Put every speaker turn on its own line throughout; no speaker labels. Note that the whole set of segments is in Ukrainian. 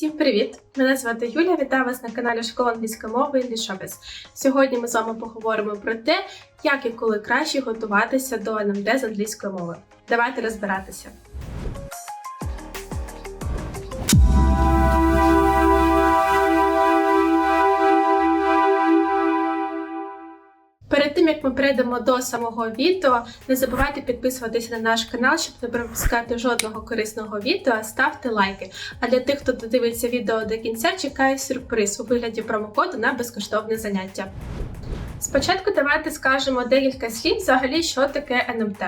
Всім привіт! Мене звати Юля. Вітаю вас на каналі Школа англійської мови English. Сьогодні ми з вами поговоримо про те, як і коли краще готуватися до НМД з англійської мови. Давайте розбиратися. Ми перейдемо до самого відео, не забувайте підписуватися на наш канал, щоб не пропускати жодного корисного відео. Ставте лайки. А для тих, хто додивиться відео до кінця, чекає сюрприз у вигляді промокоду на безкоштовне заняття. Спочатку давайте скажемо декілька слів взагалі, що таке НМТ.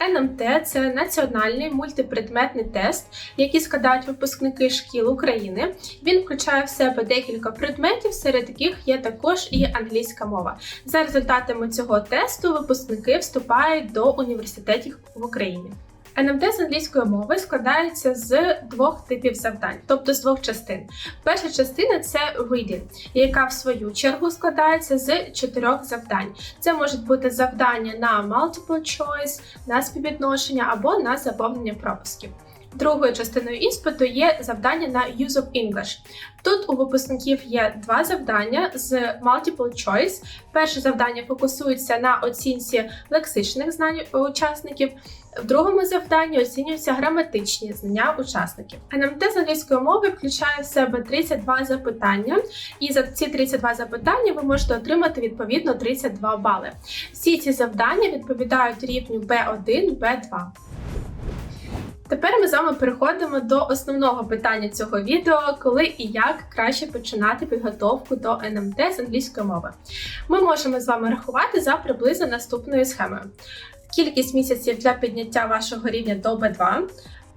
НМТ це національний мультипредметний тест, який складають випускники шкіл України. Він включає в себе декілька предметів, серед яких є також і англійська мова. За результатами цього тесту випускники вступають до університетів в Україні. НМТ з англійської мови складається з двох типів завдань, тобто з двох частин. Перша частина це reading, яка в свою чергу складається з чотирьох завдань. Це можуть бути завдання на multiple choice, на співвідношення або на заповнення пропусків. Другою частиною іспиту є завдання на Use of English. Тут у випускників є два завдання з Multiple Choice. Перше завдання фокусується на оцінці лексичних знань учасників. В другому завданні оцінюються граматичні знання учасників. НМТ з англійської мови включає в себе 32 запитання, і за ці 32 запитання ви можете отримати відповідно 32 бали. Всі ці завдання відповідають рівню B1, B2. Тепер ми з вами переходимо до основного питання цього відео, коли і як краще починати підготовку до НМТ з англійської мови. Ми можемо з вами рахувати за приблизно наступною схемою: кількість місяців для підняття вашого рівня до B2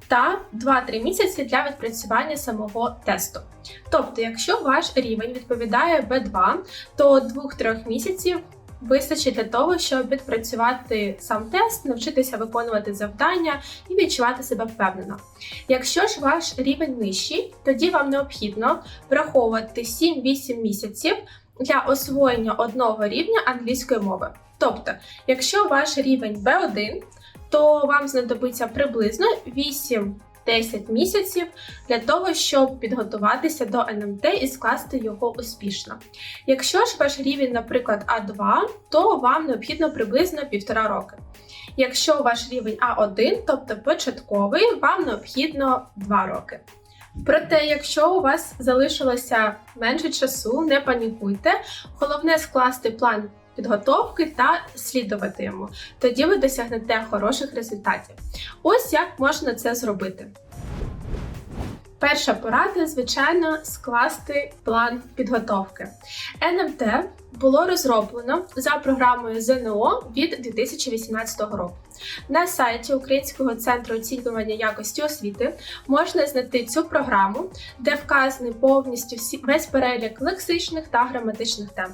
та 2-3 місяці для відпрацювання самого тесту. Тобто, якщо ваш рівень відповідає B2, то 2-3 місяців вистачить для того, щоб відпрацювати сам тест, навчитися виконувати завдання і відчувати себе впевнено. Якщо ж ваш рівень нижчий, тоді вам необхідно враховувати 7-8 місяців для освоєння одного рівня англійської мови. Тобто, якщо ваш рівень B1, то вам знадобиться приблизно 8 10 місяців для того, щоб підготуватися до НМТ і скласти його успішно. Якщо ж ваш рівень, наприклад, А2, то вам необхідно приблизно півтора роки. Якщо ваш рівень А1, тобто початковий, вам необхідно 2 роки. Проте, якщо у вас залишилося менше часу, не панікуйте. Головне скласти план підготовки та слідувати йому. Тоді ви досягнете хороших результатів. Ось як можна це зробити. Перша порада, звичайно, скласти план підготовки. НМТ було розроблено за програмою ЗНО від 2018 року. На сайті Українського центру оцінювання якості освіти можна знайти цю програму, де вказаний повністю всі весь перелік лексичних та граматичних тем.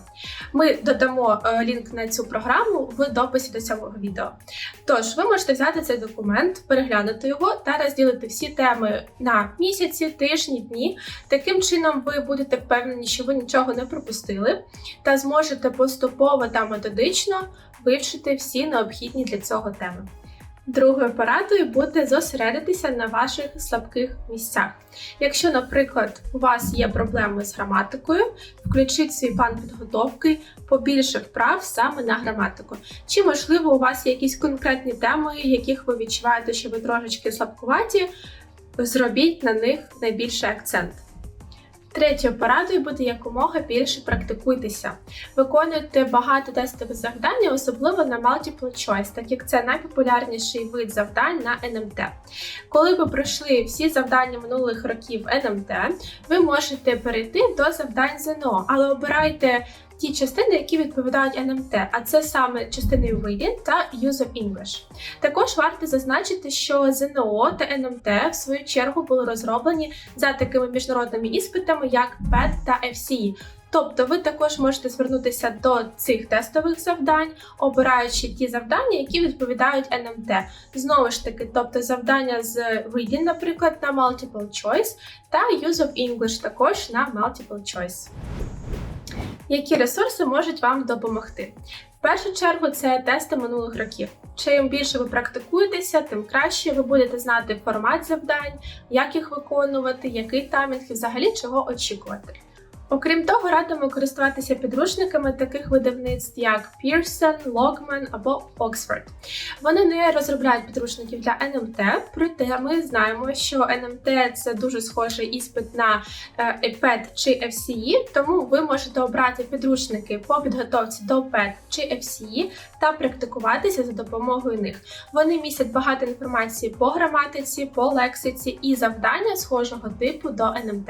Ми додамо е, лінк на цю програму в дописі до цього відео. Тож, ви можете взяти цей документ, переглянути його та розділити всі теми на місяці, тижні, дні. Таким чином, ви будете впевнені, що ви нічого не пропустили, та зможете поступово та методично вивчити всі необхідні для цього теми. Другою порадою буде зосередитися на ваших слабких місцях. Якщо, наприклад, у вас є проблеми з граматикою, включіть свій план підготовки побільше вправ саме на граматику. Чи, можливо, у вас є якісь конкретні теми, яких ви відчуваєте, що ви трошечки слабкуваті, зробіть на них найбільший акцент. Третьою порадою буде якомога більше практикуйтеся. Виконуйте багато тестових завдань, особливо на Multiple Choice, так як це найпопулярніший вид завдань на НМТ. Коли ви пройшли всі завдання минулих років НМТ, ви можете перейти до завдань ЗНО, але обирайте ті частини, які відповідають НМТ, а це саме частини Reading та Use of English. Також варто зазначити, що ЗНО та НМТ в свою чергу були розроблені за такими міжнародними іспитами, як PET та FCE. Тобто ви також можете звернутися до цих тестових завдань, обираючи ті завдання, які відповідають НМТ. Знову ж таки, тобто завдання з Reading, наприклад, на Multiple Choice, та Use of English також на Multiple Choice. Які ресурси можуть вам допомогти? В першу чергу це тести минулих років. Чим більше ви практикуєтеся, тим краще ви будете знати формат завдань, як їх виконувати, який таймінг і взагалі чого очікувати. Окрім того, радимо користуватися підручниками таких видавництв, як Pearson, Logman або Oxford. Вони не розробляють підручників для НМТ, проте ми знаємо, що НМТ це дуже схожий іспит на е, EPET чи FCE, тому ви можете обрати підручники по підготовці до PET чи FCE та практикуватися за допомогою них. Вони містять багато інформації по граматиці, по лексиці і завдання схожого типу до НМТ.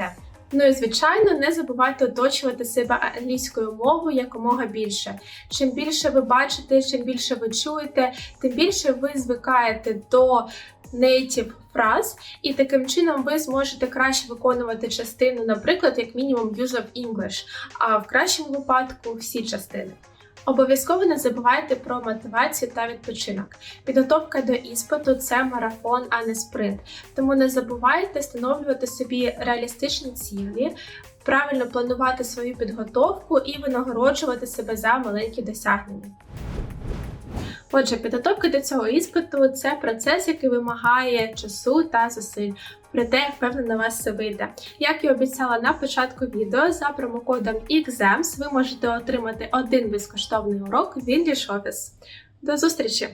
Ну і звичайно, не забувайте оточувати себе англійською мовою якомога більше. Чим більше ви бачите, чим більше ви чуєте, тим більше ви звикаєте до нейтів фраз, і таким чином ви зможете краще виконувати частину, наприклад, як мінімум use of English, а в кращому випадку всі частини. Обов'язково не забувайте про мотивацію та відпочинок. Підготовка до іспиту це марафон, а не спринт. Тому не забувайте встановлювати собі реалістичні цілі, правильно планувати свою підготовку і винагороджувати себе за маленькі досягнення. Отже, підготовка до цього іспиту це процес, який вимагає часу та зусиль. Проте впевнено вас все вийде. Як і обіцяла на початку відео, за промокодом EXAMS ви можете отримати один безкоштовний урок в English Office. До зустрічі!